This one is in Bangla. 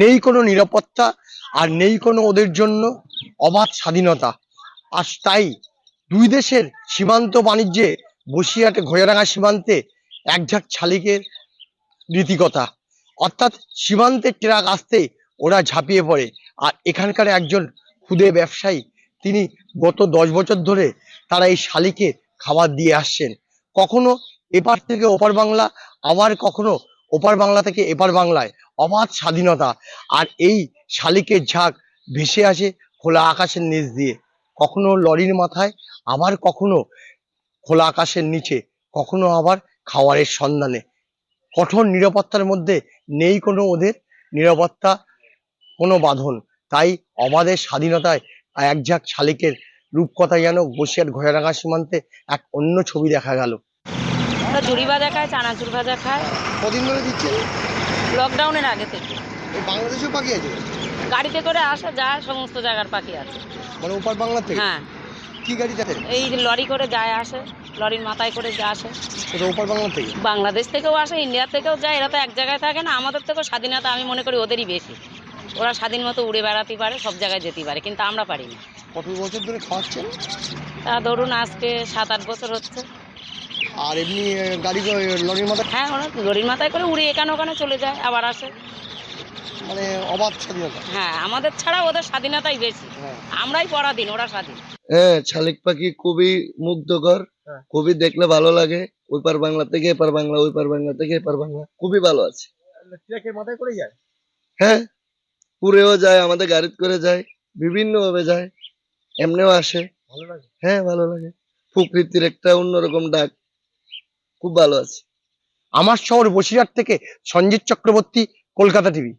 নেই কোনো নিরাপত্তা আর নেই কোনো ওদের জন্য অবাধ স্বাধীনতা। আর তাই দুই দেশের সীমান্ত বাণিজ্যে বসিরহাটে ঘোড়ারাঙ্গা সীমান্তে একঝাঁক শালিকের রীতিকথা। অর্থাৎ সীমান্তের ট্রাক আসতেই ওরা ঝাঁপিয়ে পড়ে আর এখানকার একজন ক্ষুদে ব্যবসায়ী, তিনি গত দশ বছর ধরে তারা এই শালিকে খাবার দিয়ে আসছেন। কখনো এপার থেকে ওপার বাংলা, আবার কখনো ওপার বাংলা থেকে এপার বাংলায়। অবাধ স্বাধীনতা। আর এই শালিকের ঝাঁক ভেসে আসে খোলা আকাশের নিচ দিয়ে। কখনো লরির মাথায় আবার কখনো খোলা আকাশের নিচে কখনো আবার খাওয়ারের সন্ধানে। কঠোর নিরাপত্তার মধ্যে নেই কোনো ওদের নিরাপত্তা কোনো বাঁধন। তাই অবাধের স্বাধীনতায় এক ঝাঁক শালিকের রূপকথা যেন বসিরহাট ঘোড়ারাঙ্গা সীমান্তে এক অন্য ছবি দেখা গেল। ঝুড়ি ভাজা খায় চানাচুর ভাজা খায়। কদিন ধরে দিচ্ছে? লকডাউনের আগে থেকে। বাংলাদেশেও পাখি আছে? গাড়িতে করে আসা যায় সমস্ত জায়গার পাখি আছে। মানে ওপার বাংলা থেকে? হ্যাঁ। কি গাড়িতে আছে এই যে লরি করে যায় আসে লরির মাথায় করে যা আসে। ওপার বাংলা থেকে? বাংলাদেশ থেকেও আসে ইন্ডিয়া থেকেও যায় এরা তো এক জায়গায় থাকে না আমাদের থেকেও স্বাধীনতা আমি মনে করি ওদেরই বেশি। ওরা স্বাধীন মতো উড়ে বেড়াতে পারে সব জায়গায় যেতে পারে কিন্তু আমরা পারি না। কত বছর ধরে খাওয়াচ্ছেন তা ধরুন আজকে সাত আট বছর হচ্ছে। আর এমনি গাড়ি লরির মাথায় হ্যাঁ ওরা লরির মাথায় করে উড়ে এখানে ওখানে চলে যায় আবার আসে। মানে অবাধ স্বাধীনতা। হ্যাঁ আমাদের ছাড়া ওদের স্বাধীনতাই বেশি। হ্যাঁ। আমরাই পরাধীন ওরা স্বাধীন। হ্যাঁ শালিক পাখি খুবই মুগ্ধকর হ্যাঁ। খুবই দেখলে ভালো লাগে। ওই পার বাংলা থেকে এপার বাংলা ওই পার বাংলা থেকে এপার বাংলা খুবই ভালো আছে। ট্রাকের মাথায় করে যায়? হ্যাঁ উড়েও যায় আমাদের গাড়িতে করে যায় বিভিন্ন ভাবে যায় এমনিও আসে। ভালো লাগে? হ্যাঁ ভালো লাগে। প্রকৃতির একটা অন্যরকম ডাক। খুব ভালো আছি। আমার শহর বসিরহাট থেকে সঞ্জিত চক্রবর্তী কলকাতা টিভি।